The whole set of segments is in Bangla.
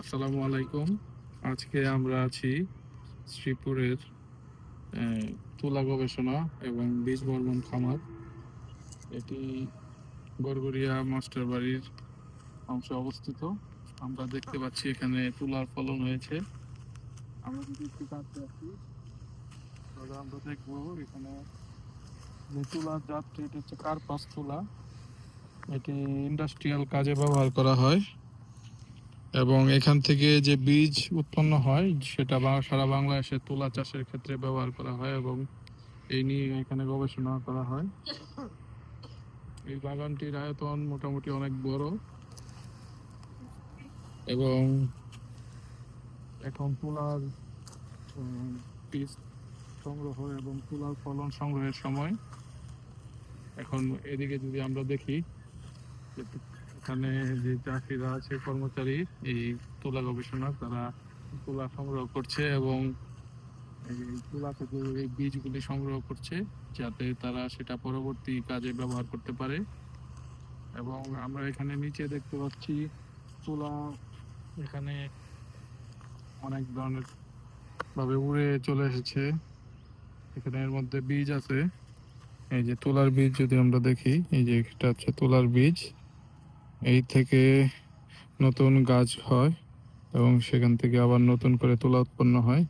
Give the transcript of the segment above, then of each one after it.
আসসালামু আলাইকুম। আজকে আমরা আছি শ্রীপুরের তুলা গবেষণা এবং বীজ বর্মন খামার। এটি গড়গড়িয়া মাস্টার বাড়ির অংশে অবস্থিত। আমরা দেখতে পাচ্ছি এখানে তুলার ফলন হয়েছে। আমরা যদি একটু কাছে আসি তাহলে আমরা দেখব এখানে যে তুলার জাতটি এটি হচ্ছে কার্পাস তুলা। এটি ইন্ডাস্ট্রিয়াল কাজে ব্যবহার করা হয়। এবং এখান থেকে যে বীজ উৎপন্ন হয়, সেটা সারা বাংলাদেশে তুলা চাষের ক্ষেত্রে ব্যবহার করা হয় এবং এই নিয়ে এখানে গবেষণা করা হয়। এই বাগানটির আয়তন মোটামুটি অনেক বড় এবং এখন তুলার বীজ সংগ্রহ এবং তুলার ফলন সংগ্রহের সময় এখন এদিকে যদি আমরা দেখি এখানে যে চাষিরা আছে, কর্মচারী, এই তুলা গবেষণা, তারা তুলা সংগ্রহ করছে এবং তুলা থেকে এই বীজগুলি সংগ্রহ করছে যাতে তারা সেটা পরবর্তী কাজে ব্যবহার করতে পারে। এবং আমরা এখানে নিচে দেখতে পাচ্ছি তুলা এখানে অনেক ধরনের ভাবে উড়ে চলে এসেছে। এখানে এর মধ্যে বীজ আছে। এই যে তুলার বীজ যদি আমরা দেখি, এই যে এটা হচ্ছে তুলার বীজ। এই থেকে নতুন গাছ হয় এবং সেখান থেকে আবার নতুন করে তুলা উৎপন্ন হয়।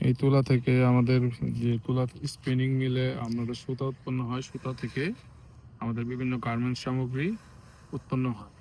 এই তুলা থেকে আমাদের যে তুলা স্পিনিং মিলে আমাদের সুতা উৎপন্ন হয়, সুতা থেকে আমাদের বিভিন্ন গার্মেন্টস সামগ্রী উৎপন্ন হয়।